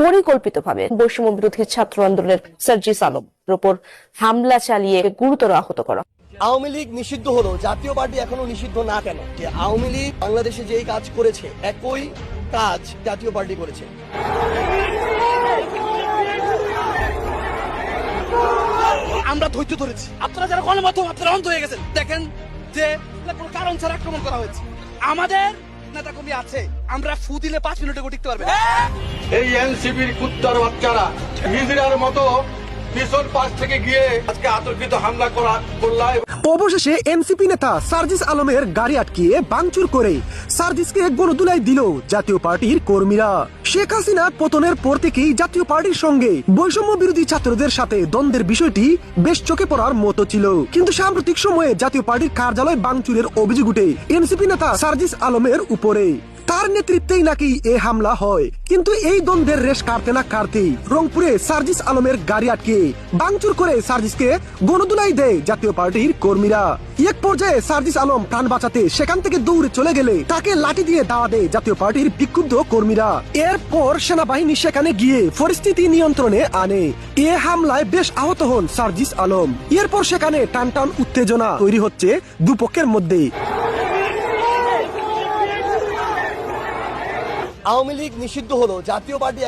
পরিকল্পিতভাবে বৈষম্য বিরোধী ছাত্র আন্দোলনের সার্জিস আলমের উপর হামলা চালিয়ে গুরুতর আহত করা। আওয়ামী লীগ নিষিদ্ধ হলো জাতীয় পার্টি এখনও নিষিদ্ধ না কেন? যে আওয়ামী লীগ বাংলাদেশে যেই কাজ করেছে একই কাজ জাতীয় পার্টি করেছে। আমরা ধৈর্য ধরেছি। আপনারা যারা গণমাধ্যম আপনারা অন্ধ হয়ে গেছেন। দেখেন যে কোনো কারণ ছাড়া আক্রমণ করা হয়েছে। আমাদের নেতা কর্মী আছে। আমরা ফু দিলে পাঁচ মিনিটে টিকতে পারবে এই এনসিবির কুত্তার বাচ্চারা হিজড়ার মতো পিছন পাশ থেকে গিয়ে আজকে আতর্কিত হামলা করা করলা অবশেষে এনসিপি নেতা সার্জিস আলমের গাড়ি আটকিয়ে বাংচুর করে সার্জিসকে গণদুলাই দিল জাতীয় পার্টির কর্মীরা। শেখ হাসিনা পতনের পর থেকেই জাতীয় পার্টির সঙ্গে বৈষম্য বিরোধী ছাত্রদের সাথে দ্বন্দ্বের বিষয়টি বেশ চোখে পড়ার মতো ছিল। কিন্তু সাম্প্রতিক সময়ে জাতীয় পার্টির কার্যালয় বাংচুরের অভিযোগ উঠে এনসিপি নেতা সার্জিস আলমের উপরে। তার নেতৃত্বেই নাকি এ হামলা হয়? কিন্তু এই দ্বন্দ্বের রেশ কাটতে না কাটতেই রংপুরে সার্জিস আলমের গাড়ি আটকে। ভাঙচুর করে সার্জিসকে গণদুলাই দেয় জাতীয় পার্টির কর্মীরা। এক পর্যায়ে সার্জিস আলম প্রাণ বাঁচাতে সেখান থেকে দৌড়ে চলে গেলে তাকে লাঠি দিয়ে দাওয়া দেয় জাতীয় পার্টির বিক্ষুব্ধ কর্মীরা। এরপর সেনাবাহিনী সেখানে গিয়ে পরিস্থিতি নিয়ন্ত্রণে আনে। এ হামলায় বেশ আহত হন সার্জিস আলম। এরপর সেখানে টান টান উত্তেজনা তৈরি হচ্ছে দুপক্ষের মধ্যে আওয়ামী লীগ নিষিদ্ধ হলো জাতীয় পার্টি